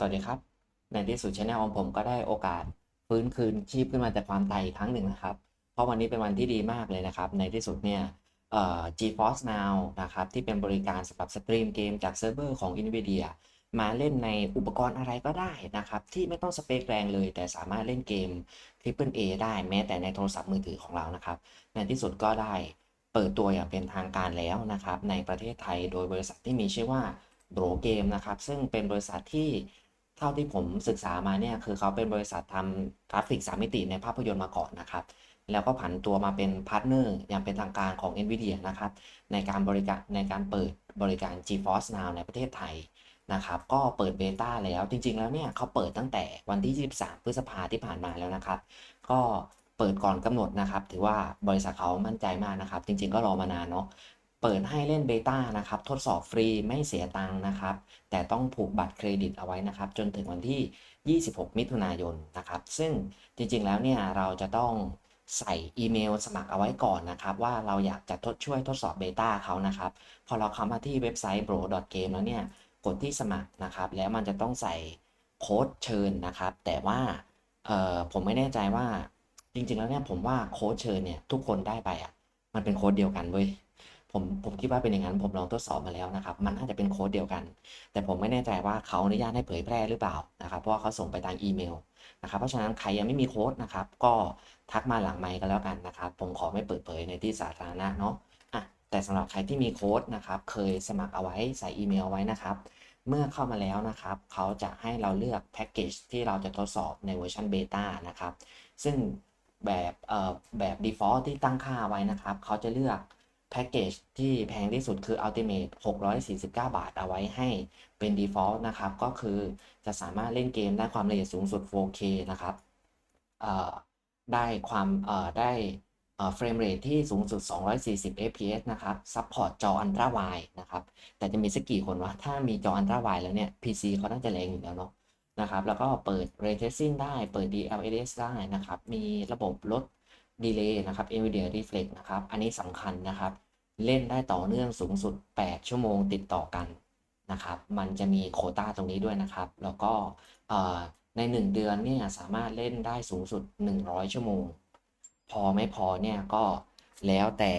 สวัสดีครับ ในที่สุดชแนลของผมก็ได้โอกาสฟื้นคืนชีพขึ้นมาจากความตายอีกครั้งหนึ่งนะครับ เพราะวันนี้เป็นวันที่ดีมากเลยนะครับ ในที่สุดเนี่ยเอ่อ GeForce Now นะครับ ที่เป็นบริการสำหรับสตรีมเกมจากเซิร์ฟเวอร์ของ NVIDIA มาเล่นในอุปกรณ์อะไรก็ได้นะครับ ที่ไม่ต้องสเปคแรงเลย แต่สามารถเล่นเกม Triple A ได้แม้แต่ในโทรศัพท์มือถือของเรานะครับ ในที่สุดก็ได้เปิดตัวอย่างเป็นทางการแล้วนะครับ ในประเทศไทยโดยบริษัทที่มีชื่อว่า Bro Game นะครับ ซึ่งเป็นบริษัทที่ เท่าที่ผมศึกษามาเนี่ยคือเขาเป็นบริษัททำกราฟิกสามมิติในภาพยนตร์มาก่อนนะครับ แล้วก็ผันตัวมาเป็นพาร์ทเนอร์อย่างเป็นทางการของ NVIDIA นะครับ ในการบริการในการเปิดบริการ GeForce Now ในประเทศไทยนะครับก็เปิดเบต้าแล้วจริง ๆ แล้วเนี่ยเขาเปิดตั้งแต่วันที่ 23 พฤษภาที่ผ่านมาแล้วนะครับ ก็เปิดก่อนกำหนดนะครับ ถือว่าบริษัทเขามั่นใจมากนะครับ จริง ๆ ก็รอมานานเนาะ เปิดให้เล่นเบต้านะครับ ทดสอบฟรีไม่เสียตังค์นะครับ แต่ต้องผูกบัตรเครดิตเอาไว้นะครับ จนถึงวันที่ 26 มิถุนายนนะครับ ซึ่งจริงๆแล้วเนี่ยเราจะต้องใส่อีเมลสมัครเอาไว้ก่อนนะครับ ว่าเราอยากจะทดช่วยทดสอบเบต้าเขานะครับ พอเราเข้ามาที่เว็บไซต์ bro.game แล้วเนี่ยกดที่สมัครนะครับ แล้วมันจะต้องใส่โค้ดเชิญนะครับ แต่ว่าผมไม่แน่ใจว่าจริงๆแล้วเนี่ยผมว่าโค้ดเชิญเนี่ยทุกคนได้ไปอะมันเป็นโค้ดเดียวกันเว้ย ผมผมคิดว่าเป็นอย่างนั้นผมลองทดสอบมาแล้วนะครับ มันน่าจะเป็นโค้ดเดียวกัน แต่ผมไม่แน่ใจว่าเขาอนุญาตให้เผยแพร่หรือเปล่านะครับเพราะว่าเขาส่งไปทางอีเมลนะครับเพราะฉะนั้นใครยังไม่มีโค้ดนะครับ ก็ทักมาหลังไมค์กันแล้วกันนะครับ ผมขอไม่เปิดเผยในที่สาธารณะเนาะอะแต่สำหรับใครที่มีโค้ดนะครับ เคยสมัครเอาไว้ใส่อีเมลเอาไว้นะครับ เมื่อเข้ามาแล้วนะครับ เขาจะให้เราเลือกแพ็กเกจที่เราจะทดสอบในเวอร์ชันเบต้านะครับ ซึ่งแบบเอ่อแบบ default ที่ตั้งค่าไว้นะครับ เขาจะเลือก แพ็กเกจที่แพงที่สุดคือ Ultimate 649 บาทเอาไว้ให้เป็น default นะครับ ก็คือจะสามารถเล่นเกมได้ความละเอียดสูงสุด 4K นะครับได้ความได้เฟรมเรทที่สูงสุด 240 fps นะครับ ซัพพอร์ตจอ Ultra Wide นะครับ แต่จะมีสักกี่คนวะ ถ้ามีจอ Ultra Wide แล้วเนี่ย PC เขาน่าจะแรงอยู่แล้วเนาะนะครับ แล้วก็เปิด Ray Tracing ได้ เปิด DLSS ได้นะครับ มีระบบลด Delay นะครับ NVIDIA Reflex นะครับ อันนี้สำคัญนะครับ เล่นได้ต่อเนื่องสูงสุด 8 ชั่วโมงติดต่อกันนะครับ มันจะมีโคต้าตรงนี้ด้วยนะครับ แล้วก็ใน 1 เดือนเนี่ยสามารถเล่นได้สูงสุด 100 ชั่วโมง พอไม่พอเนี่ยก็แล้วแต่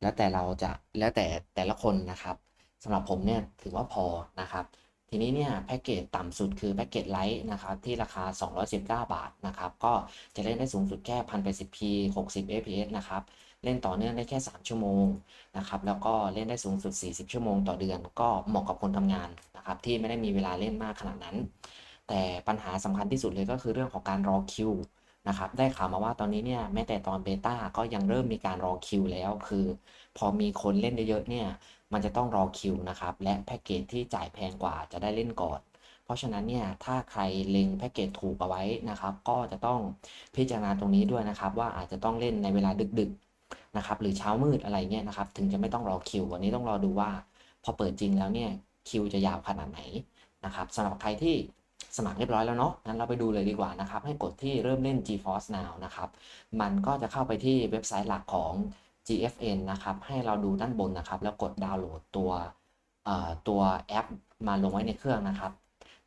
แล้วแต่เราจะแล้วแต่แต่ละคนนะครับสำหรับผมเนี่ยถือว่าพอนะครับ ทีนี้เนี่ยแพ็กเกจต่ำสุดคือแพ็กเกจไลท์นะครับที่ราคา 219 บาทนะครับก็จะเล่นได้สูงสุดแค่ 1080p 60 fps นะครับเล่นต่อเนื่องได้แค่ 3 ชั่วโมงนะครับแล้วก็เล่นได้สูงสุด 40 ชั่วโมงต่อเดือน ก็เหมาะกับคนทำงานนะครับที่ไม่ได้มีเวลาเล่นมากขนาดนั้น แต่ปัญหาสำคัญที่สุดเลยก็คือเรื่องของการรอคิวนะครับได้ข่าวมาว่าตอนนี้เนี่ยแม้แต่ตอนเบต้าก็ยังเริ่มมีการรอคิวแล้ว คือ พอมีคนเล่นเยอะๆเนี่ย มันจะต้องรอคิวนะครับ และแพ็กเกจที่จ่ายแพงกว่าจะได้เล่นก่อน เพราะฉะนั้นเนี่ยถ้าใครเล็งแพ็กเกจถูกเอาไว้นะครับ ก็จะต้องพิจารณาตรงนี้ด้วยนะครับ ว่าอาจจะต้องเล่นในเวลาดึกๆนะครับ หรือเช้ามืดอะไรเงี้ยนะครับ ถึงจะไม่ต้องรอคิววันนี้ต้องรอดูว่า พอเปิดจริงแล้วเนี่ยคิวจะยาวขนาดไหนนะครับสำหรับใครที่สมัครเรียบร้อยแล้วเนาะ งั้นเราไปดูเลยดีกว่านะครับ ให้กดที่เริ่มเล่น GeForce Now นะครับ มันก็จะเข้าไปที่เว็บไซต์หลักของ GFN นะครับ ให้เราดูด้านบนนะครับ แล้วกดดาวน์โหลดตัวตัวแอปมาลงไว้ในเครื่องนะครับ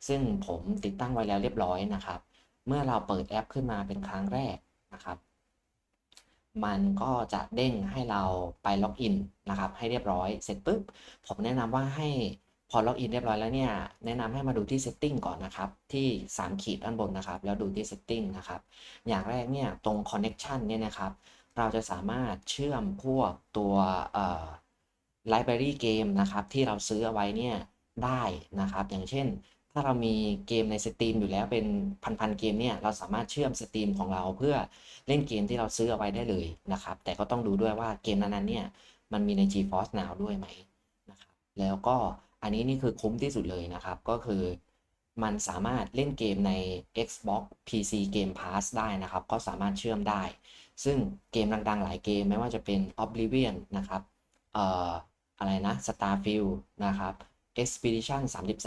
ซึ่งผมติดตั้งไว้แล้วเรียบร้อยนะครับ เมื่อเราเปิดแอปขึ้นมาเป็นครั้งแรกนะครับ มันก็จะเด้งให้เราไปล็อกอินนะครับ ให้เรียบร้อยเสร็จปุ๊บผมแนะนำว่าให้พอล็อกอินเรียบร้อยแล้วเนี่ยแนะนำให้มาดูที่ Setting ก่อนนะครับ ที่3ขีดด้านบนนะครับ แล้วดูที่ Setting นะครับ อย่างแรกเนี่ยตรง Connection เนี่ยนะครับ เราจะสามารถเชื่อมพวกตัวเอ่อ Library Game นะครับที่เราซื้อเอาไว้เนี่ยได้นะครับ อย่างเช่น ถ้าเรามีเกมในสตรีมอยู่แล้วเป็นพันๆเกมเนี่ยเราสามารถเชื่อมสตรีมของเราเพื่อเล่นเกมที่เราซื้อเอาไว้ได้เลยนะครับ แต่ก็ต้องดูด้วยว่าเกมนั้นๆเนี่ยมันมีใน GeForce Now ด้วยไหมนะครับแล้วก็อันนี้นี่คือคุ้มที่สุดเลยนะครับ ก็คือมันสามารถเล่นเกมใน Xbox PC Game Pass ได้นะครับ ก็สามารถเชื่อมได้ ซึ่งเกมดังๆ หลายเกมไม่ว่าจะเป็น Oblivion นะครับเอ่ออะไรนะ Starfield นะครับ Expedition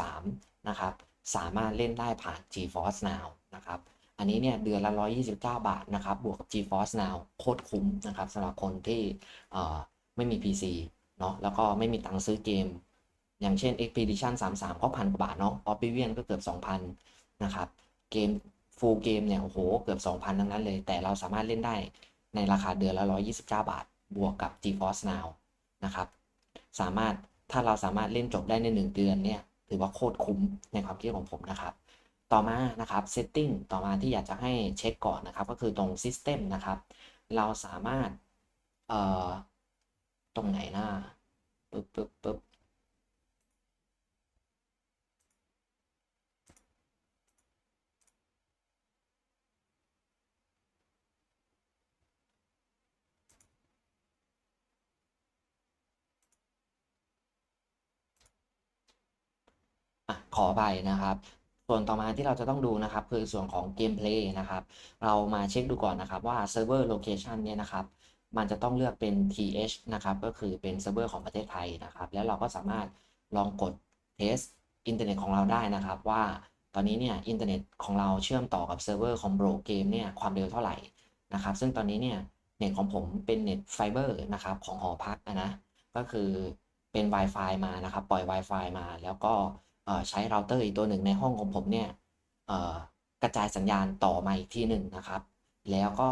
33 นะครับ สามารถเล่นได้ผ่าน GeForce Now นะครับ อันนี้เนี่ยเดือนละ 129 บาทนะครับ บวกกับ GeForce Now โคตรคุ้มนะครับสำหรับคนที่เอ่อไม่มี PC เนาะแล้วก็ไม่มีตังค์ซื้อเกม อย่างเช่น Expedition 33 ก็พันกว่าบาทเนาะ Oblivion ก็เกือบ 2,000 นะครับ เกม full เกมเนี่ยโอ้โหเกือบ 2,000 ทั้งนั้นเลย แต่เราสามารถเล่นได้ในราคาเดือนละ 129 บาท บวกกับ GeForce Now นะครับ สามารถถ้าเราสามารถเล่นจบได้ใน 1 เดือนเนี่ยถือว่าโคตรคุ้มในความคิดของผมนะครับ ต่อมานะครับ setting ต่อมาที่อยากจะให้เช็คก่อนนะครับ ก็คือตรง system นะครับ เราสามารถเอ่อตรงไหนนะปึ๊บปึ๊บปึ๊บ อะขอไปนะครับ ส่วนต่อมาที่เราจะต้องดูนะครับ คือส่วนของเกมเพลย์นะครับ เรามาเช็คดูก่อนนะครับว่าเซิร์ฟเวอร์โลเคชันเนี่ยนะครับมันจะต้องเลือกเป็น th นะครับ ก็คือเป็นเซิร์ฟเวอร์ของประเทศไทยนะครับ แล้วเราก็สามารถลองกดเทสอินเทอร์เน็ตของเราได้นะครับ ว่าตอนนี้เนี่ยอินเทอร์เน็ตของเราเชื่อมต่อกับเซิร์ฟเวอร์ของโบรเกมเนี่ยความเร็วเท่าไหร่นะครับ ซึ่งตอนนี้เนี่ยเน็ตของผมเป็นเน็ตไฟเบอร์นะครับของหอพักอะนะ ก็คือเป็น Wi-Fi มานะครับ ปล่อย Wi-Fi มาแล้วก็ ใช้เราเตอร์อีกตัวหนึ่งในห้องของผมเนี่ยกระจายสัญญาณต่อมาอีกที่หนึ่งนะครับ แล้วก็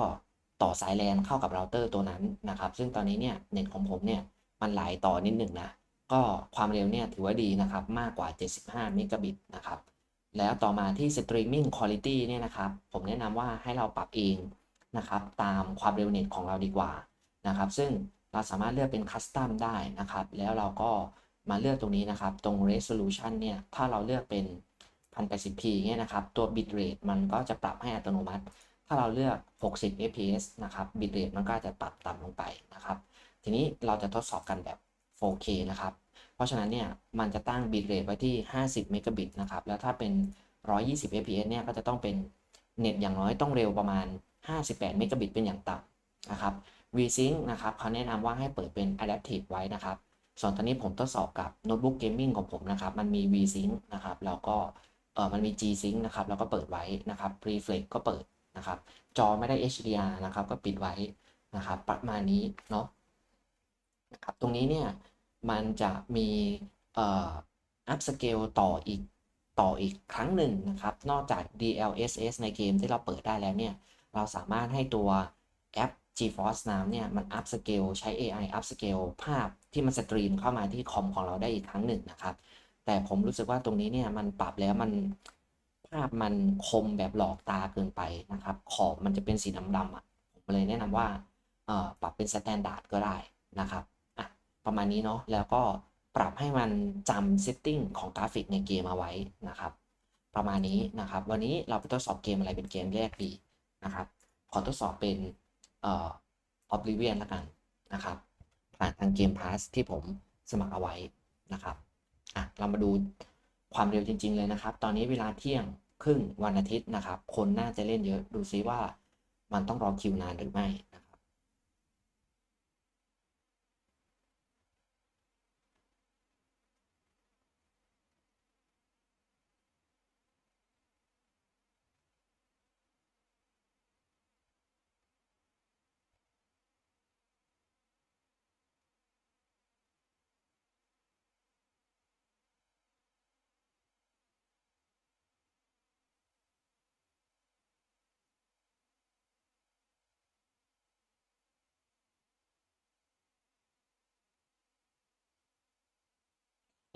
ต่อสายแลนเข้ากับเราเตอร์ตัวนั้นนะครับ ซึ่งตอนนี้เนี่ยเน็ตของผมเนี่ยมันไหลต่อนิดหนึ่งนะ ก็ความเร็วเนี่ยถือว่าดีนะครับ มากกว่า 75เมกะบิตนะครับ แล้วต่อมาที่ Streaming Quality เนี่ยนะครับ ผมแนะนำว่าให้เราปรับเองนะครับ ตามความเร็วเน็ตของเราดีกว่านะครับ ซึ่งเราสามารถเลือกเป็น Custom ได้นะครับ แล้วเราก็ มาเลือกตรงนี้นะครับ ตรง Resolution เนี่ย ถ้าเราเลือกเป็น 1080p เนี่ยนะครับ ตัว bitrate มันก็จะปรับให้อัตโนมัติ ถ้าเราเลือก 60 fps นะครับ bitrate มันก็จะปรับต่ำลงไปนะครับ ทีนี้เราจะทดสอบกันแบบ 4K นะครับ เพราะฉะนั้นเนี่ย มันจะตั้ง bitrate ไว้ที่ 50 เมกะบิตนะครับ แล้วถ้าเป็น 120 fps เนี่ย ก็จะต้องเป็นเน็ตอย่างน้อยต้องเร็วประมาณ 58 เมกะบิตเป็นอย่างต่ำนะครับ VSync นะครับเขาแนะนำว่าให้เปิดเป็น adaptive ไว้นะครับ ส่วนตอนนี้ผมทดสอบกับโน้ตบุ๊กเกมมิ่งของผมนะครับ มันมี VSync นะครับแล้วก็เออมันมี G-Sync นะครับแล้วก็เปิดไว้นะครับ Reflex ก็เปิดนะครับ จอไม่ได้ HDR นะครับ ก็ปิดไว้นะครับ ประมาณนี้เนาะนะครับตรงนี้เนี่ยมันจะมีเอ่อ up scale ต่ออีกต่ออีกครั้งหนึ่งนะครับ นอกจาก DLSS ในเกมที่เราเปิดได้แล้วเนี่ย เราสามารถให้ตัวแอป GeForce Now เนี่ยมัน up scale ใช้ AI up scale ภาพที่มันสตรีมเข้ามาที่คอมของเราได้อีกครั้งหนึ่งนะครับ แต่ผมรู้สึกว่าตรงนี้เนี่ยมันปรับแล้วมันภาพมันคมแบบหลอกตาเกินไปนะครับ ขอบมันจะเป็นสีดำๆอะผมเลยแนะนำว่าเอ่อปรับเป็น standard ก็ได้นะครับอะประมาณนี้เนาะแล้วก็ปรับให้มันจำ setting ของกราฟิกในเกมเอาไว้นะครับ ประมาณนี้นะครับ วันนี้เราไปทดสอบเกมอะไรเป็นเกมแรกดีนะครับ ขอทดสอบเป็น ออฟลิเวียนละกันนะครับ ผ่านทางเกมพาสที่ผมสมัครเอาไว้นะครับอะเรามาดูความเร็วจริง ๆ เลยนะครับ ตอนนี้เวลาเที่ยงครึ่งวันอาทิตย์นะครับ คนน่าจะเล่นเยอะดูซิว่ามันต้องรอคิวนานหรือไม่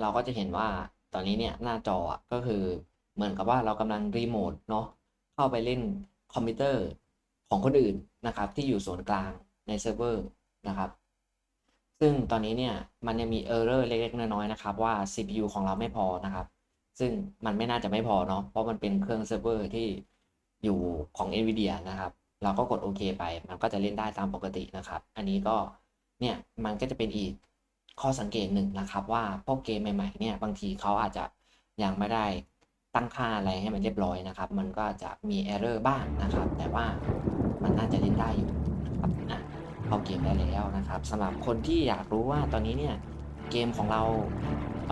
เราก็จะเห็นว่าตอนนี้เนี่ยหน้าจอก็คือเหมือนกับว่าเรากำลังรีโมทเนาะเข้าไปเล่นคอมพิวเตอร์ของคนอื่นนะครับ ที่อยู่ส่วนกลางในเซิร์ฟเวอร์นะครับ ซึ่งตอนนี้เนี่ยมันยังมีเออร์เรอร์เล็กๆน้อยๆนะครับว่า CPU ของเราไม่พอนะครับ ซึ่งมันไม่น่าจะไม่พอเนาะเพราะมันเป็นเครื่องเซิร์ฟเวอร์ที่อยู่ของ NVIDIA นะครับเราก็กดโอเคไป มันก็จะเล่นได้ตามปกตินะครับ อันนี้ก็เนี่ยมันก็จะเป็นอีก ข้อสังเกตหนึ่งนะครับว่าพวกเกมใหม่ๆเนี่ยบางทีเขาอาจจะยังไม่ได้ตั้งค่าอะไรให้มันเรียบร้อยนะครับ มันก็จะมี error บ้างนะครับ แต่ว่ามันน่าจะเล่นได้อยู่นะครับอะเข้าเกมได้แล้วนะครับสำหรับคนที่อยากรู้ว่าตอนนี้เนี่ยเกมของเราเ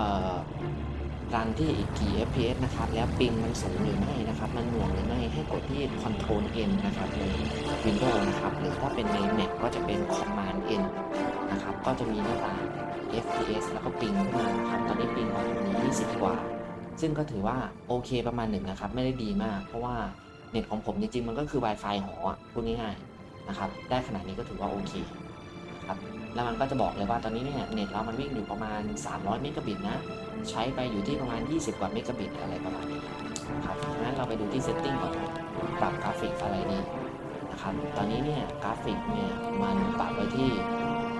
รันที่กี่ FPS นะครับ แล้วปิงมันสูงหรือไม่นะครับ มันหน่วงหรือไม่ให้กดที่ Control N นะครับใน Windows นะครับ หรือถ้าเป็นใน Mac ก็จะเป็น Command N นะครับ ก็จะมีหน้าต่าง FPS แล้วก็ปิงขึ้นมานะครับตอนนี้ปิงของผมอยู่20 กว่า ซึ่งก็ถือว่าโอเคประมาณหนึ่งนะครับ ไม่ได้ดีมาก เพราะว่าเน็ตของผมจริงๆ มันก็คือ Wi-Fi หอพูดง่ายๆนะครับ ได้ขนาดนี้ก็ถือว่าโอเคนะครับ แล้วมันก็จะบอกเลยว่าตอนนี้เนี่ยเน็ตเรามันวิ่งอยู่ประมาณ 300 เมกะบิตนะ ใช้ไปอยู่ที่ประมาณ 20 กว่าเมกะบิตอะไรประมาณนี้ครับงั้นเราไปดูที่ setting ก่อน ปรับกราฟิกอะไรดีนะครับ ตอนนี้เนี่ยกราฟิกเนี่ยมันปรับไว้ที่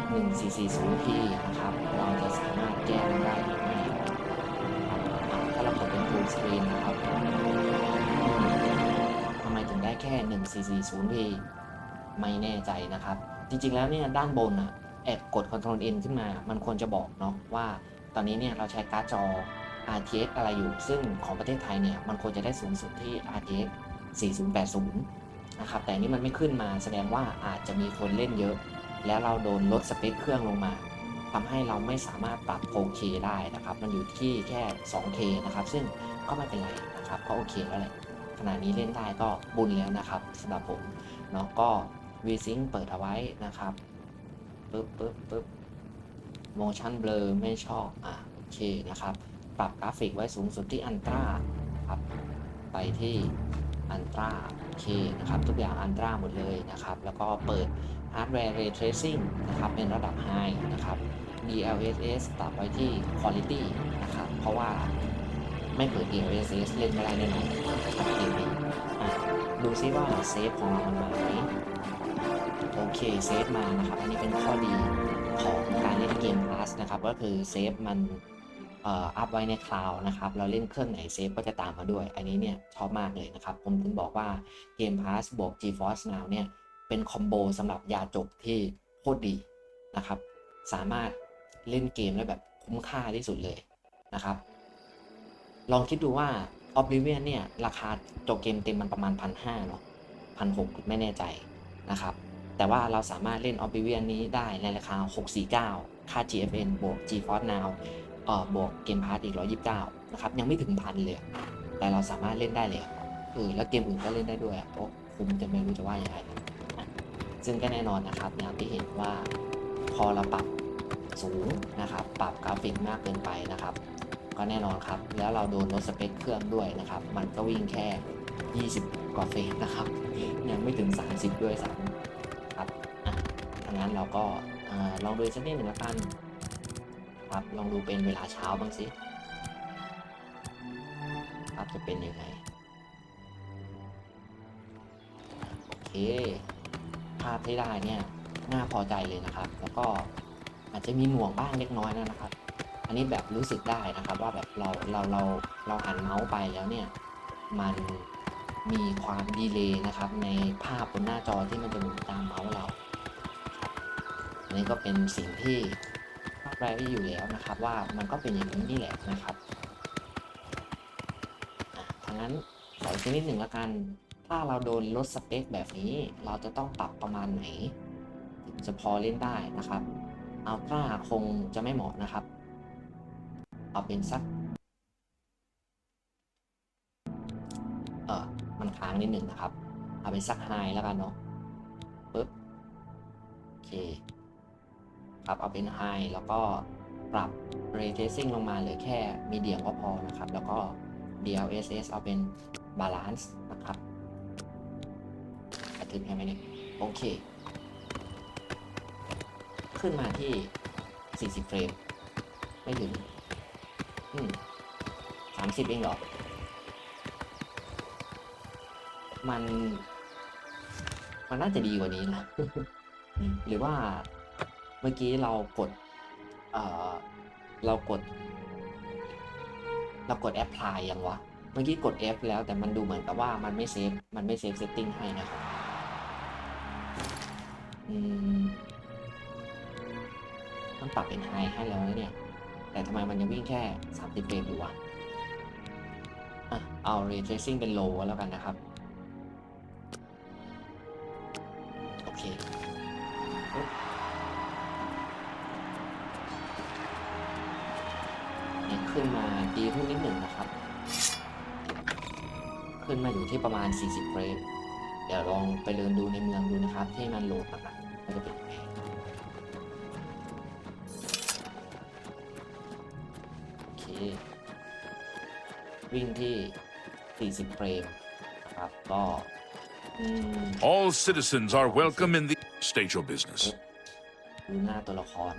1440p นะครับ เราจะสามารถแก้มันได้หรือไม่นะครับถ้าเรากดเป็น full screen นะครับทำไมถึงได้แค่ 1440p ไม่แน่ใจนะครับ จริงๆแล้วเนี่ยด้านบนอะแอบกด Ctrl N ขึ้นมา มันควรจะบอกเนาะว่า ตอนนี้เนี่ยเราใช้การ์ดจอ RTX อะไรอยู่ ซึ่งของประเทศไทยเนี่ย มันควรจะได้สูงสุดที่ RTX 4080 นะครับ แต่นนี้มันไม่ขึ้นมาแสดงว่าอาจจะมีคนเล่นเยอะ แล้วเราโดนลดสเปคเครื่องลงมาทำให้เราไม่สามารถปรับ 4K ได้นะครับ มันอยู่ที่แค่ 2K นะครับ ซึ่งก็ไม่เป็นไรนะครับก็โอเคแล้วแหละขณะนี้เล่นได้ก็บุญแล้วนะครับสำหรับผมเนาะก็ VSync เปิดเอาไว้นะครับปึ๊บปึ๊บปึ๊บ motion blur ไม่ชอบ อะโอเคนะครับ ปรับกราฟิกไว้สูงสุดที่อันตราครับไปที่อันตราโอเคนะครับ ทุกอย่างอันตราหมดเลยนะครับ แล้วก็เปิด hardware ray tracing นะครับเป็นระดับ high นะครับ DLSS ปรับไว้ที่ quality นะครับ เพราะว่าไม่เปิด DLSS เล่นไม่ได้แน่นอนนะครับเกมนี้ดูซิว่าเซฟของเรามันมาไหมโอเคเซฟมานะครับ อันนี้เป็นข้อดีของการเล่นเกม Plus นะครับ ก็คือเซฟมันอัพไว้ในคลาวนะครับ เราเล่นเครื่องไหนเซฟก็จะตามมาด้วย อันนี้เนี่ยชอบมากเลยนะครับ ผมถึงบอกว่าเกม Pass บวก GeForce Now เนี่ย เป็นคอมโบสำหรับยาจบที่โคตรดีนะครับ สามารถเล่นเกมได้แบบคุ้มค่าที่สุดเลยนะครับ ลองคิดดูว่า Oblivion เนี่ย ราคาจบเกมเต็มมันประมาณพันห้าเนาะพันหกไม่แน่ใจนะครับ แต่ว่าเราสามารถเล่น Oblivion นี้ได้ในราคา 649 ค่า GFN บวก GeForce Now เอ่อบวกเกมพาร์ตอีก129 นะครับ ยังไม่ถึงพันเลย แต่เราสามารถเล่นได้เลยเออแล้วเกมอื่นก็เล่นได้ด้วยอะโอ้มจะไม่รู้จะว่ายังไงอะ ซึ่งก็แน่นอนนะครับอย่างที่เห็นว่าพอเราปรับสูงนะครับ ปรับกราฟิกมากเกินไปนะครับ ก็แน่นอนครับ แล้วเราโดนลดสเปคเครื่องด้วยนะครับ มันก็วิ่งแค่ 20 กว่าเฟรมนะครับ ยังไม่ถึง 30 ด้วยซ้ำครับอะถ้างั้นเราก็อลองดูสักนิดหนึ่งละกันครับ ลองดูเป็นเวลาเช้าบ้างสิครับจะเป็นยังไงโอเคาพที่ได้เนี่ยน่าพอใจเลยนะครับ แล้วก็อาจจะมีหน่วงบ้างเล็กน้อยนะครับ อันนี้แบบรู้สึกได้นะครับ ว่าแบบเราเราเราเราหันเมาส์ไปแล้วเนี่ยมันมีความดีเลย์นะครับ ในภาพบนหน้าจอที่มันจะหมุนตามเมาส์เรา อันนี้ก็เป็นสิ่งที่คาดไว้อยู่แล้วนะครับ ว่ามันก็เป็นอย่างนี้นี่แหละนะครับทั้งนั้นขออีกนิดหนึ่งละกัน ถ้าเราโดนลดสเปคแบบนี้ เราจะต้องปรับประมาณไหน ถึงจะพอเล่นได้นะครับอัลตร้าคงจะไม่เหมาะนะครับ เอาเป็นสัก เออมันค้างนิดหนึ่งนะครับ เอาเป็นสักไฮแล้วกันเนาะปึ๊บโอเค ครับเอาเป็นไฮแล้วก็ปรับ ray tracing ลงมาเหลือแค่มีเดียมก็พอนะครับ แล้วก็ DLSS เอาเป็น balance นะครับ กระทึบใช่ไหมเนี่ยโอเค ขึ้นมาที่ 40 เฟรม ไม่ถึง อืมสามสิบเองเหรอ มัน มันน่าจะดีกว่านี้นะ หรือว่าเมื่อกี้เรากด เอ่อ เรากด เรากดแอปพลายยังวะ เมื่อกี้กด F แล้วแต่มันดูเหมือนกับว่ามันไม่เซฟ มันไม่เซฟเซตติ้งให้นะครับ อืมต้องปรับเป็นไฮให้แล้วนะเนี่ย แต่ทำไมมันยังวิ่งแค่ 30เฟรมอยู่วะอะ เอา ray tracing เป็น low แล้วกันนะครับ โอเคเนี่ยขึ้นมาดีขึ้นนิดหนึ่งนะครับ ขึ้นมาอยู่ที่ประมาณ 40เฟรม เดี๋ยวลองไปเดินดูในเมืองดูนะครับ ที่มันโหลดต่างมันจะเป็นยังไงโอเค วิ่งที่ 40 เฟรมครับ ก็ All citizens are welcome in the stage of business. ดูหน้าตัวละคร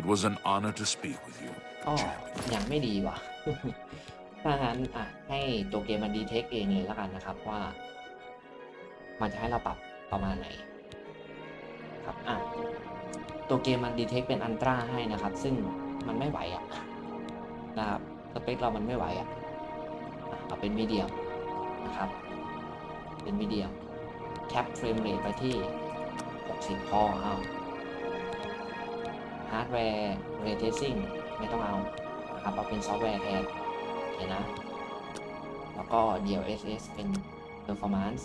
It was an honor to speak with you. ก็ยังไม่ดีว่ะ ถ้างั้นอะให้ตัวเกมมันดีเทคเองเลยแล้วกันนะครับว่า มันจะให้เราปรับประมาณไหนครับอะตัวเกมมันดีเทคเป็นอันตราให้นะครับ ซึ่งมันไม่ไหวอะนะครับสเปคเรามันไม่ไหวอะอะเอาเป็นมีเดียมนะครับ เป็นมีเดียมแคปเฟรมเรทไปที่ 60พอเอาฮาร์ดแวร์เรทเทสซิ่งไม่ต้องเอานะครับเอาเป็นซอฟต์แวร์แทนโอเคนะ แล้วก็ DLSS เป็น performance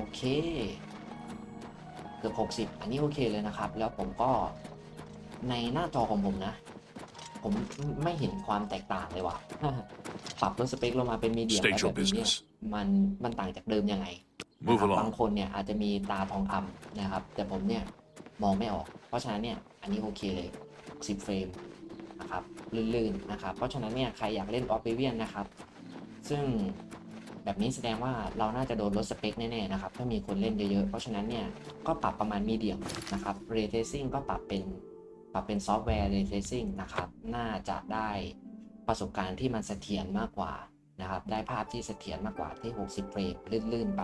อเค เกือบ 60 อันนี้โอเคเลยนะครับ แล้วผมก็ในหน้าจอของผมนะ ผมไม่เห็นความแตกต่างเลยว่ะปรับลดสเปคลงมาเป็นมีเดียม State แล้ว your แบบนี้เนี่ย business. มันมันต่างจากเดิมยังไง Move นะครับบาง along. คนเนี่ยอาจจะมีตาทองคำนะครับ แต่ผมเนี่ยมองไม่ออก เพราะฉะนั้นเนี่ยอันนี้โอเคเลย10เฟรมนะครับลื่นๆนะครับ เพราะฉะนั้นเนี่ยใครอยากเล่น Oblivion นะครับ ซึ่ง แบบนี้แสดงว่าเราน่าจะโดนลดสเปคแน่ๆนะครับถ้ามีคนเล่นเยอะๆ เพราะฉะนั้นเนี่ยก็ปรับประมาณมีเดียมนะครับ Ray Tracing ก็ปรับเป็นปรับเป็นซอฟต์แวร์ Ray Tracing นะครับน่าจะได้ประสบการณ์ที่มันเสถียรมากกว่านะครับได้ภาพที่เสถียรมากกว่าที่ 60 เฟรมลื่นๆไป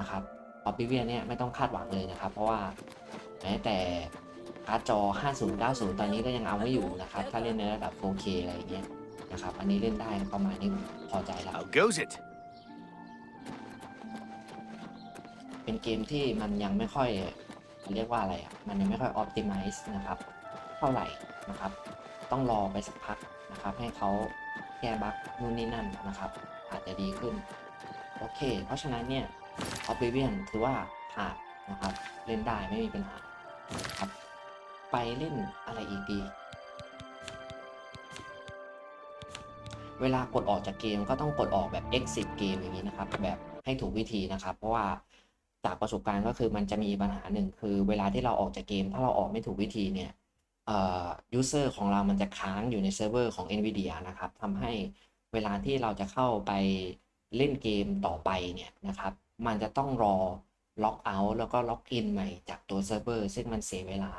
นะครับ Oblivion เนี่ยไม่ต้องคาดหวังเลยนะครับ เพราะว่าแม้แต่การ์ดจอ 5090 ตอนนี้ก็ยังเอาไม่อยู่นะครับ ถ้าเล่นในระดับ 4K อะไรอย่างเงี้ยนะครับ อันนี้เล่นได้ประมาณนี้พอใจแล้ว เป็นเกมที่มันยังไม่ค่อยเรียกว่าอะไรอะ มันยังไม่ค่อยอ p ติ m i z e นะครับ เท่าไหร่นะครับ ต้องรอไปสักพักนะครับ ให้เขาแก้บั๊กนู่นนี่นั่นนะครับ อาจจะดีขึ้น โอเค เพราะฉะนั้นเนี่ย Oblivion ถือว่าผ่านนะครับ เล่นได้ไม่มีปัญหาครับ ไปเล่นอะไรอีกดี เวลากดออกจากเกมก็ต้องกดออกแบบ exit เกมอย่างนี้นะครับ แบบให้ถูกวิธีนะครับ เพราะว่า จากประสบการณ์ก็คือมันจะมีปัญหาหนึ่งคือเวลาที่เราออกจากเกม ถ้าเราออกไม่ถูกวิธีเนี่ยเอ่อ user ของเรามันจะค้างอยู่ในเซิร์ฟเวอร์ของ NVIDIA นะครับทำให้เวลาที่เราจะเข้าไปเล่นเกมต่อไปเนี่ยนะครับ มันจะต้องรอล็อกเอาท์แล้วก็ล็อกอินใหม่จากตัวเซิร์ฟเวอร์ซึ่งมันเสียเวลา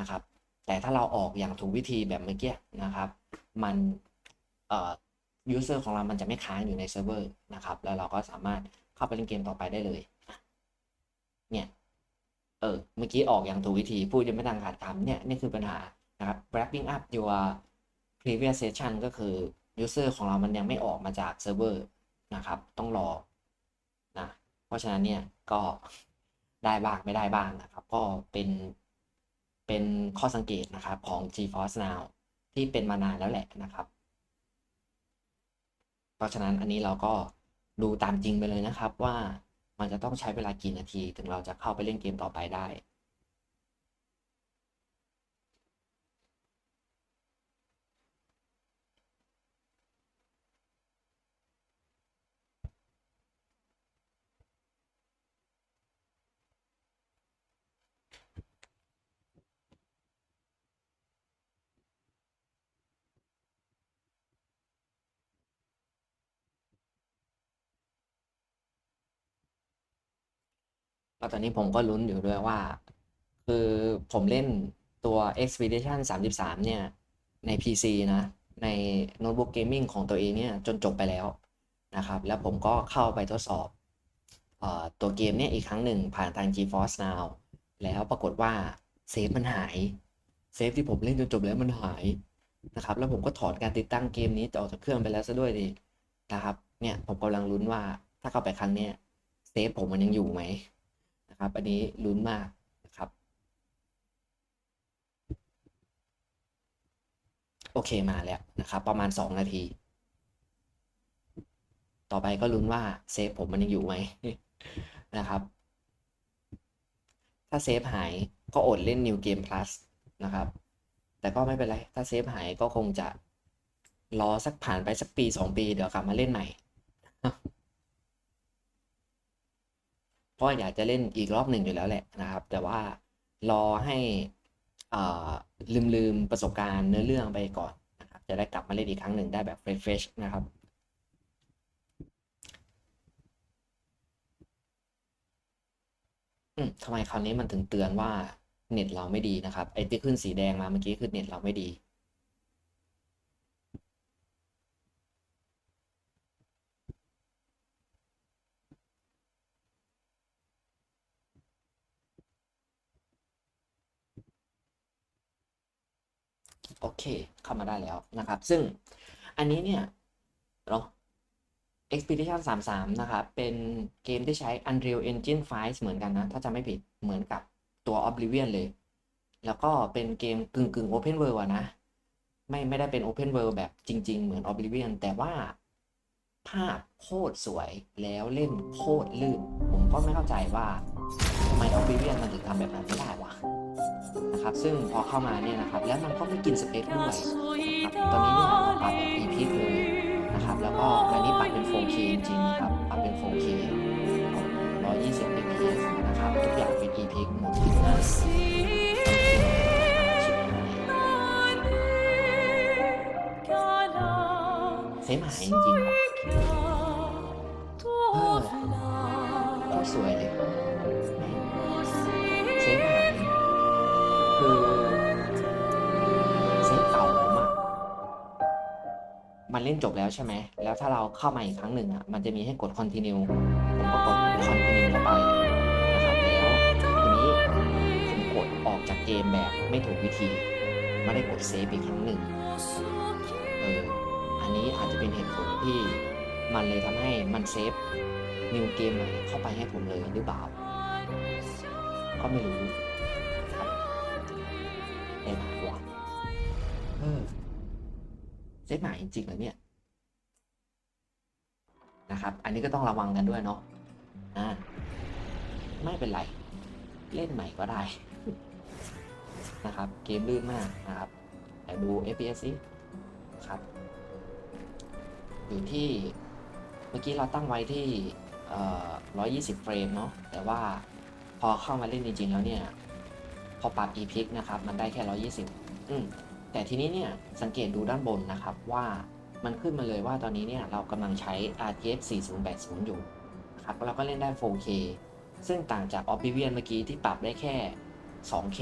นะครับ แต่ถ้าเราออกอย่างถูกวิธีแบบเมื่อกี้นะครับ มันเอ่อ user ของเรามันจะไม่ค้างอยู่ในเซิร์ฟเวอร์นะครับ แล้วเราก็สามารถเข้าไปเล่นเกมต่อไปได้เลย เนี่ยเออเมื่อกี้ออกอย่างถูกวิธีพูดยังไม่ทันขาดคำเนี่ยนี่คือปัญหานะครับ wrapping up your previous session ก็คือ user ของเรามันยังไม่ออกมาจากเซิร์ฟเวอร์นะครับ ต้องรอนะเพราะฉะนั้นเนี่ยก็ได้บ้างไม่ได้บ้างนะครับ ก็เป็นเป็นข้อสังเกตนะครับของ GeForce Now ที่เป็นมานานแล้วแหละนะครับ เพราะฉะนั้นอันนี้เราก็ดูตามจริงไปเลยนะครับว่า มันจะต้องใช้เวลากี่นาที ถึงเราจะเข้าไปเล่นเกมต่อไปได้ ตอนนี้ผมก็ลุ้นอยู่ด้วยว่า คือผมเล่นตัว Expedition 33 เนี่ย ใน PC นะ ในโน้ตบุ๊กเกมมิ่งของตัวเองเนี่ย จนจบไปแล้วนะครับ แล้วผมก็เข้าไปทดสอบเออตัวเกมเนี่ยอีกครั้งหนึ่งผ่านทาง GeForce Now แล้วปรากฏว่าเซฟมันหาย เซฟที่ผมเล่นจนจบแล้วมันหายนะครับ แล้วผมก็ถอดการติดตั้งเกมนี้ออกจากเครื่องไปแล้วซะด้วยดินะครับ เนี่ยผมกำลังลุ้นว่าถ้าเข้าไปครั้งเนี้ยเซฟผมมันยังอยู่ไหม นะครับ อันนี้ลุ้นมากนะครับ โอเคมาแล้วนะครับ ประมาณ 2 นาที ต่อไปก็ลุ้นว่าเซฟผมมันยังอยู่ไหมนะครับ ถ้าเซฟหายก็อดเล่น New Game Plus นะครับ แต่ก็ไม่เป็นไร ถ้าเซฟหายก็คงจะรอสักผ่านไปสักปี 2 ปีเดี๋ยวกลับมาเล่นใหม่ เพราะอยากจะเล่นอีกรอบหนึ่งอยู่แล้วแหละนะครับ แต่ว่ารอให้ลืมลืมประสบการณ์เนื้อเรื่องไปก่อนนะครับจะได้กลับมาเล่นอีกครั้งหนึ่งได้แบบเฟรชๆนะครับอืทำไมคราวนี้มันถึงเตือนว่าเน็ตเราไม่ดีนะครับไอ้ที่ขึ้นสีแดงมาเมื่อกี้คือเน็ตเราไม่ดี โอเค เข้ามาได้แล้วนะครับ ซึ่งอันนี้เนี่ยเรา Expedition 33 นะครับ เป็นเกมที่ใช้ Unreal Engine 5 เหมือนกันนะ ถ้าจำไม่ผิดเหมือนกับตัว Oblivion เลย แล้วก็เป็นเกมกึ่งกึ่ง Open World ะนะ ไม่ไม่ได้เป็น Open World แบบจริง ๆ เหมือน Oblivion แต่ว่าภาพโคตรสวยแล้วเล่นโคตรลื่น ผมก็ไม่เข้าใจว่าทำไม Oblivion มันถึงทำแบบนั้นไม่ได้วะ นะครับซึ่งพอเข้ามาเนี่ยนะครับ แล้วมันก็ไม่กินสเปคด้วยนะครับตอนนี้เนี่ยเราปรับแบบ EP เลยนะครับ แล้วก็อันนี้ปรับเป็น 4K จริงๆครับปรับเป็น 4K 120 fps นะครับ ทุกอย่างเป็น EP หมดเลยชิบหายเซฟหายจริงครับเออโคตรสวยเลย เล่นจบแล้วใช่ไหม แล้วถ้าเราเข้ามาอีกครั้งหนึ่งอะ มันจะมีให้กด continue ผมก็กด continue เข้าไปนะครับแล้วทีนี้ผมกดออกจากเกมแบบไม่ถูกวิธีไม่ได้กดเซฟอีกครั้งหนึ่งเออ อันนี้อาจจะเป็นเหตุผลที่มันเลยทำให้มันเซฟนิวเกมใหม่เข้าไปให้ผมเลยหรือเปล่า ก็ไม่รู้ เซฟใหม่จริงๆเหรอเนี่ยนะครับ อันนี้ก็ต้องระวังกันด้วยเนาะอ่าไม่เป็นไร เล่นใหม่ก็ได้ นะครับ เกมลื่นมากนะครับแต่ดู FPS สิครับ อยู่ที่เมื่อกี้เราตั้งไว้ที่เอ่อ120 เฟรมเนาะ แต่ว่าพอเข้ามาเล่นจริงๆแล้วเนี่ย พอปรับ epic นะครับ มันได้แค่ 120 อืม แต่ทีนี้เนี่ยสังเกตดูด้านบนนะครับว่ามันขึ้นมาเลยว่าตอนนี้เนี่ยเรากำลังใช้ RTX 4080 อยู่ครับเราก็เล่นได้ 4K ซึ่งต่างจาก Oblivion เมื่อกี้ที่ปรับได้แค่ 2K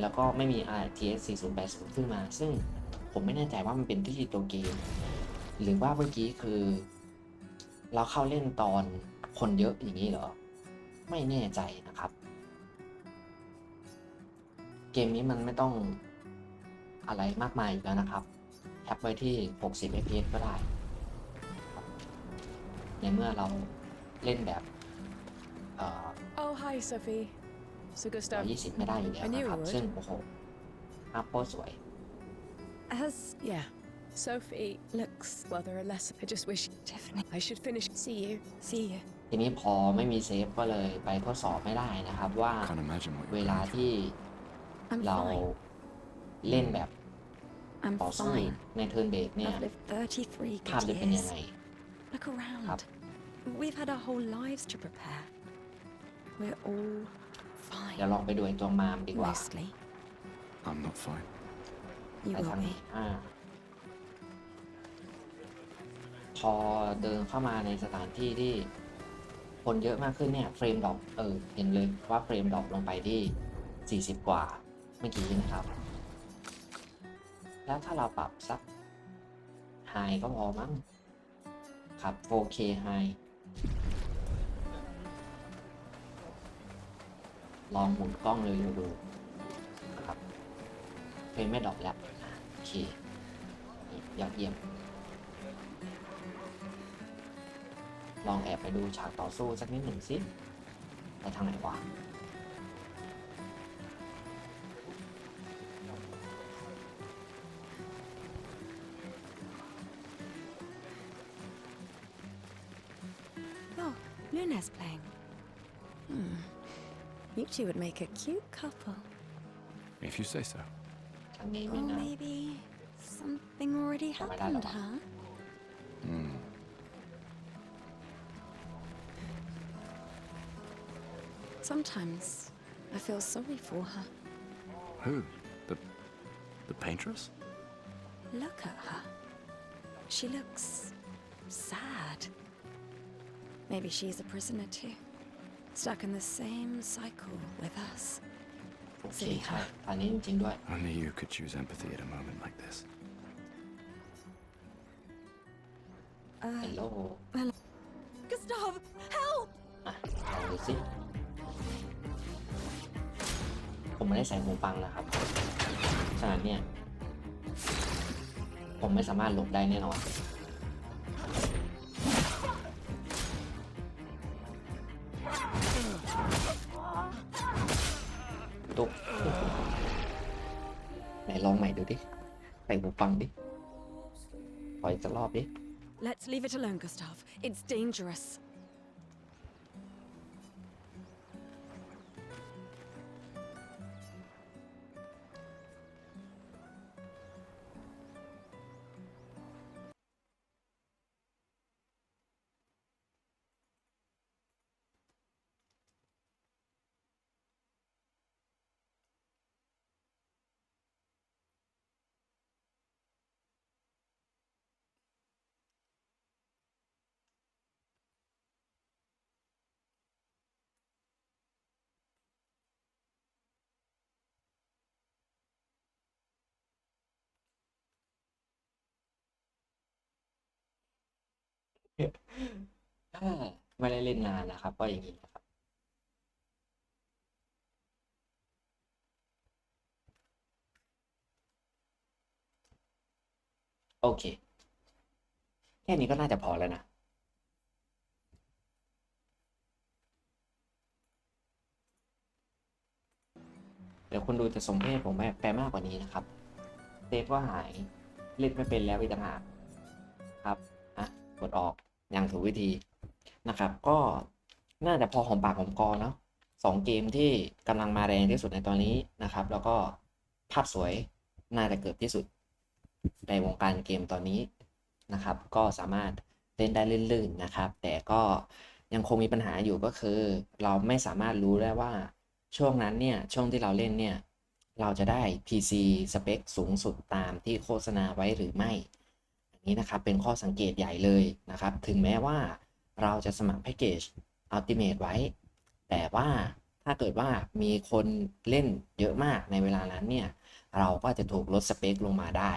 แล้วก็ไม่มี RTX 4080 ขึ้นมา ซึ่งผมไม่แน่ใจว่ามันเป็นที่ตัวเกม หรือว่าเมื่อกี้คือ เราเข้าเล่นตอนคนเยอะอย่างนี้เหรอ ไม่แน่ใจนะครับ เกมนี้มันไม่ต้อง อะไรมากมายอยู่แล้วนะครับแคปไว้ที่ 60 fps ก็ได้ครับในเมื่อเราเล่นแบบเอ่อ Oh, hi, Sophie. So good stuff. 120 ไม่ได้อยู่แล้ว I knew นะครับ you would. ซึ่งโอ้โหอัพโพสวย As Yeah. Sophie looks well, there are less. I just wish Tiffany. I should finish. See you. See you. ทีนี้พอไม่มีเซฟก็เลยไปทดสอบไม่ได้นะครับว่า Can't imagine what เว you're ลา going through. ที่ I'm เรา fine. เล่นแบบ I'm ต่อสู้ fine. ในเทิร์นเบรกเนี่ย I've lived 33ภาพ good จะเป็นยัง years. ไง Look around. Up. We've had our whole lives to prepare. We're all เดี๋ยว fine. ลองไปดูไอ้ตัวมามดีกว่า Mostly. I'm not fine. You ไป will ทาง be. นี้อ่าพอเดินเข้ามาในสถานที่ที่คนเยอะมากขึ้นเนี่ยเฟรมดรอปเออเห็นเลยว่าเฟรมดรอปลงไปที่ 40 กว่าเมื่อกี้นะครับ แล้วถ้าเราปรับสักไฮก็พอมั้ง ครับ 4K High ลองหมุนกล้องเร็วๆดูนะครับเฟรมไม่ดรอปแล้ว โอเค ยอดเยี่ยม ลองแอบไปดูฉากต่อสู้สักนิดหนึ่งสิ ไปทางไหนวะ playing. Hmm. You two would make a cute couple. If you say so. Maybe or maybe something already happened, huh? Hmm. Sometimes I feel sorry for her. Who? The the paintress? Look at her. She looks sad. Maybe she's a prisoner too. Stuck in the same cycle with us. โอเคใช่ตอนนี้จริงๆด้วย Only you could choose empathy at a moment like this. เฮลโล Gustav, help! อะลองดูสิ ผมไม่ได้ใส่หูฟังนะครับ ฉะนั้นเนี่ย ผมไม่สามารถหลบได้แน่นอน หูฟังดิปล่อยอีกสักรอบดิ Let's leave it alone, Gustav. It's dangerous. ถ้าไม่ได้เล่นนานนะครับ ก็อย่างนี้นะครับ โอเค แค่นี้ก็น่าจะพอแล้วนะเดี๋ยวคนดูจะสมเพศผมแปลมากกว่านี้นะครับเซฟก็หาย เล่นไม่เป็นแล้วอีกต่างหากครับ กดออกอย่างถูกวิธีนะครับ ก็น่าจะพอหอมปากหอมคอเนาะสองเกมที่กำลังมาแรงที่สุดในตอนนี้นะครับ แล้วก็ภาพสวยน่าจะเกิดที่สุดในวงการเกมตอนนี้นะครับ ก็สามารถเล่นได้ลื่นๆนะครับ แต่ก็ยังคงมีปัญหาอยู่ก็คือ เราไม่สามารถรู้ได้ว่าช่วงนั้นเนี่ยช่วงที่เราเล่นเนี่ยเราจะได้ PC สเปคสูงสุดตามที่โฆษณาไว้หรือไม่ นี้นะครับเป็นข้อสังเกตใหญ่เลยนะครับ ถึงแม้ว่าเราจะสมัครแพ็กเกจ Ultimate ไว้ แต่ว่าถ้าเกิดว่ามีคนเล่นเยอะมากในเวลานั้นเนี่ย เราก็จะถูกลดสเปคลงมาได้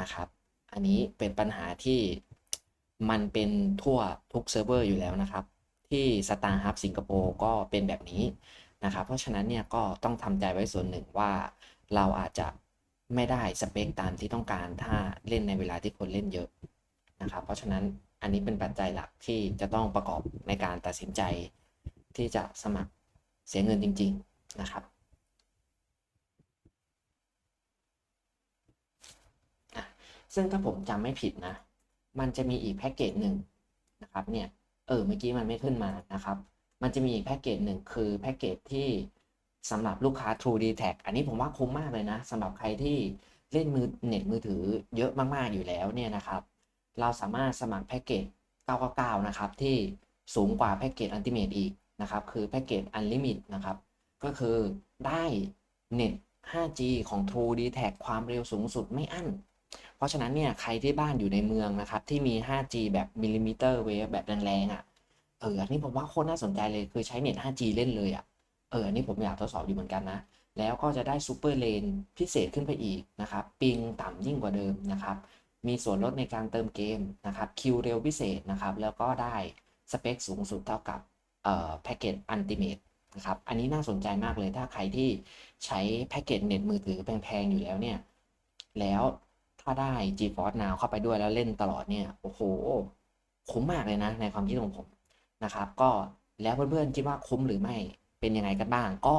นะครับ อันนี้เป็นปัญหาที่มันเป็นทั่วทุกเซิร์ฟเวอร์อยู่แล้วนะครับ ที่ Star Hub สิงคโปร์ก็เป็นแบบนี้นะครับ เพราะฉะนั้นเนี่ยก็ต้องทำใจไว้ส่วนหนึ่งว่าเราอาจจะ ไม่ได้สเปคตามที่ต้องการถ้าเล่นในเวลาที่คนเล่นเยอะนะครับ เพราะฉะนั้นอันนี้เป็นปัจจัยหลักที่จะต้องประกอบในการตัดสินใจ ที่จะสมัครเสียเงินจริง ๆนะครับซึ่งถ้าผมจำไม่ผิดนะ มันจะมีอีกแพ็กเกจหนึ่งนะครับเนี่ย เออเมื่อกี้มันไม่ขึ้นมานะครับ มันจะมีอีกแพ็กเกจหนึ่งคือแพ็กเกจที่ สำหรับลูกค้า True d t a c อันนี้ผมว่าคุ้มมากเลยนะสำหรับใครที่เล่นมือเน็ตมือถือเยอะมากๆอยู่แล้วเนี่ยนะครับ เราสามารถสมัครแพ็กเกจ 999 นะครับ ที่สูงกว่าแพ็กเกจ Ultimate อีกนะครับ คือแพ็กเกจ Unlimited นะครับ ก็คือได้เน็ต 5G ของ True d t a c ความเร็วสูงสุดไม่อั้น เพราะฉะนั้นเนี่ยใครที่บ้านอยู่ในเมืองนะครับ ที่มี 5G แบบมิลลิมิเตอร์เวฟแบบแรงๆอะเอออันนี้ผมว่าโคตรน่าสนใจเลยคือใช้เน็ต 5G เล่นเลยอะ เอออันนี้ผมอยากทดสอบอยู่เหมือนกันนะ แล้วก็จะได้ซูเปอร์เลนพิเศษขึ้นไปอีกนะครับ ปิงต่ำยิ่งกว่าเดิมนะครับ มีส่วนลดในการเติมเกมนะครับคิวเร็วพิเศษนะครับ แล้วก็ได้สเปคสูงสุดเท่ากับแพ็กเกจอันติเมตนะครับ อันนี้น่าสนใจมากเลยถ้าใครที่ใช้แพ็กเกจเน็ตมือถือแพงๆอยู่แล้วเนี่ย แล้วถ้าได้ GeForce Now เข้าไปด้วยแล้วเล่นตลอดเนี่ย โอ้โห คุ้มมากเลยนะ ในความคิดของผมนะครับ ก็แล้วเพื่อนๆคิดว่าคุ้มหรือไม่ เป็นยังไงกันบ้าง ก็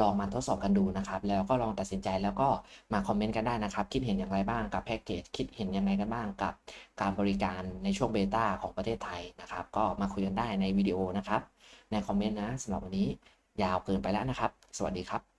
ลองมาทดสอบกันดูนะครับ แล้วก็ลองตัดสินใจแล้วก็มาคอมเมนต์กันได้นะครับ คิดเห็นอย่างไรบ้างกับแพ็กเกจคิดเห็นยังไงกันบ้างกับการบริการในช่วงเบต้าของประเทศไทยนะครับ ก็มาคุยกันได้ในวิดีโอนะครับ ในคอมเมนต์นะสำหรับวันนี้ยาวเกินไปแล้วนะครับ สวัสดีครับ